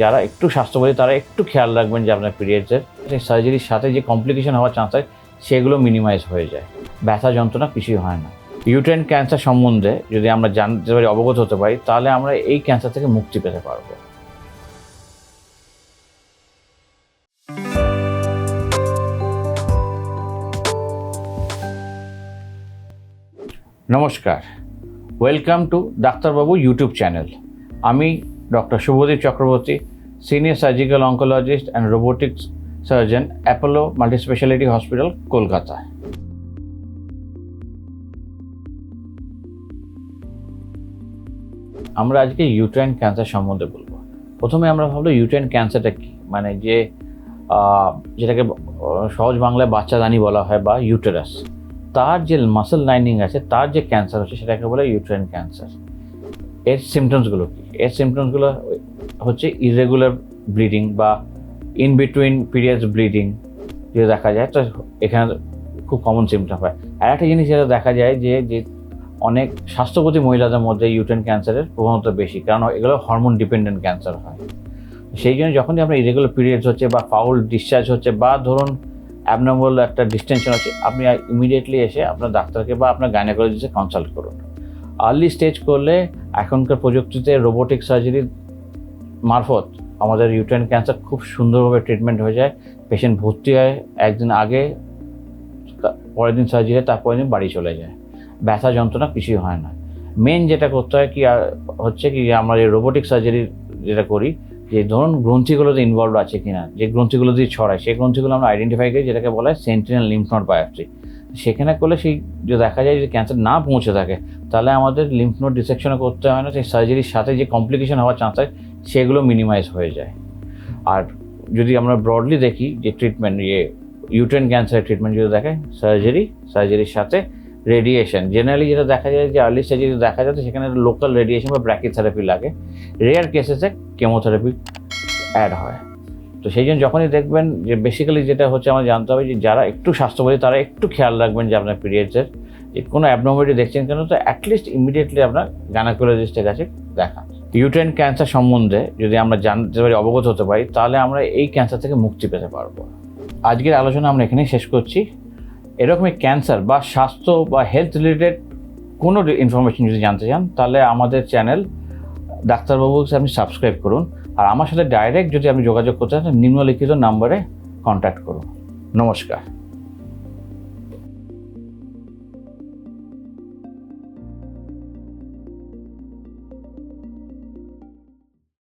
যারা একটু স্বাস্থ্যবাদী তারা একটু খেয়াল রাখবেন যে আপনার পিরিয়ডসের সার্জারির সাথে যে কমপ্লিকেশন হওয়ার চান্স হয়, সেগুলো মিনিমাইজ হয়ে যায়। ব্যথা যন্ত্রণা কিছুই হয় না। ইউট্রেন ক্যান্সার সম্বন্ধে যদি আমরা জানতে পারি, অবগত হতে পারি, তাহলে আমরা এই ক্যান্সার থেকে মুক্তি পেতে পারব। নমস্কার। ওয়েলকাম টু ডাক্তারবাবু ইউটিউব চ্যানেল আমি doctor Shubhadeep Chakraborty senior surgical oncologist and robotics surgeon Apollo multispeciality hospital Kolkata আমরা আজকে ইউট্রাইন ক্যান্সার সম্বন্ধে বলব। প্রথমে আমরা ভাবলো ইউট্রাইন ক্যান্সারটা কি? মানে যে যেটাকে সহজ বাংলায় বাচ্চাদানি বলা হয় বা ইউটেরাস তার যে মাসেল লাইনিং আছে, তার যে ক্যান্সার হচ্ছে, সেটাকে বলে ইউট্রাইন ক্যান্সার এর সিমটমসগুলো কি? এর সিমটমসগুলো হচ্ছে ইরেগুলার ব্লিডিং বা ইন বিটুইন পিরিয়ডস ব্লিডিং যেটা দেখা যায়, তো এখানে খুব কমন সিমটম হয়। আর একটা জিনিস যেটা দেখা যায় যে যে অনেক স্বাস্থ্যপতি মহিলাদের মধ্যে ইউটেন ক্যান্সারের প্রবণতা বেশি, কারণ এগুলো হরমোন ডিপেন্ডেন্ট ক্যান্সার হয়। সেই জন্য যখনই আপনার ইরেগুলার পিরিয়ডস হচ্ছে বা ফাউল ডিসচার্জ হচ্ছে বা ধরুন অ্যাবনর্মাল একটা ডিস্টেনশন আছে আপনি ইমিডিয়েটলি এসে আপনার ডাক্তারকে বা আপনার গাইনোকোলজিস্টে কনসাল্ট করুন। আর্লি স্টেজ করলে এখনকার প্রযুক্তিতে রোবোটিক সার্জারির মারফত আমাদের ইউটেন ক্যান্সার খুব সুন্দরভাবে ট্রিটমেন্ট হয়ে যায়। পেশেন্ট ভর্তি হয়, একদিন আগে, পরের দিন সার্জারি হয়, তারপরের দিন বাড়ি চলে যায়। ব্যথা যন্ত্রণা কিছুই হয় না। মেন যেটা করতে হয় কি হচ্ছে কি, আমরা যে রোবোটিক সার্জারি যেটা করি, যে ধরুন গ্রন্থিগুলোতে ইনভলভ আছে কিনা, যে গ্রন্থিগুলো দিয়ে ছড়ায়, সেই গ্রন্থিগুলো আমরা আইডেন্টিফাই করি, যেটাকে বলা হয় সেন্টিনাল লিম্ফ বায়োপসি সেখানে করলে সেই যে দেখা যায় যে ক্যান্সার না পৌঁছে থাকে, তাহলে আমাদের লিম্ফ নোড ডিসেকশনও করতে হয় না, সেই সার্জারির সাথে যে কমপ্লিকেশন হওয়ার চান্স হয়, সেগুলো মিনিমাইজ হয়ে যায়। আর যদি আমরা ব্রডলি দেখি যে ট্রিটমেন্ট ইয়ে ইউট্রেন ক্যান্সারের ট্রিটমেন্ট যদি দেখে সার্জারি সার্জারির সাথে রেডিয়েশন জেনারেলি যেটা দেখা যায় যে আর্লি সার্জারি দেখা যাচ্ছে সেখানে লোকাল রেডিয়েশন বা ব্র্যাকিথেরাপি লাগে। রেয়ার কেসেসে কেমোথেরাপি অ্যাড হয়। তো সেই জন্য যখনই দেখবেন যে বেসিক্যালি যেটা হচ্ছে আমার জানতে হবে যে যারা একটু স্বাস্থ্যবাদী তারা একটু খেয়াল রাখবেন যে আপনার পিরিয়ডসের যে কোনো অ্যাবনর্মালিটি দেখছেন কেন তো অ্যাটলিস্ট ইমিডিয়েটলি আপনার গানাকোলজিস্টের কাছে দেখান ইউট্রেন ক্যান্সার সম্বন্ধে যদি আমরা জানতে পারি, অবগত হতে পারি, তাহলে আমরা এই ক্যান্সার থেকে মুক্তি পেতে পারব। আজকের আলোচনা আমরা এখানেই শেষ করছি। এরকমই ক্যান্সার বা স্বাস্থ্য বা হেলথ রিলেটেড কোনো ইনফরমেশন যদি জানতে চান, তাহলে আমাদের চ্যানেল ডাক্তারবাবুকে আপনি সাবস্ক্রাইব করুন। আর আমার সাথে ডাইরেক্ট যদি আপনি যোগাযোগ করতে চান নিম্নলিখিত নাম্বারে কন্ট্যাক্ট করুন। নমস্কার।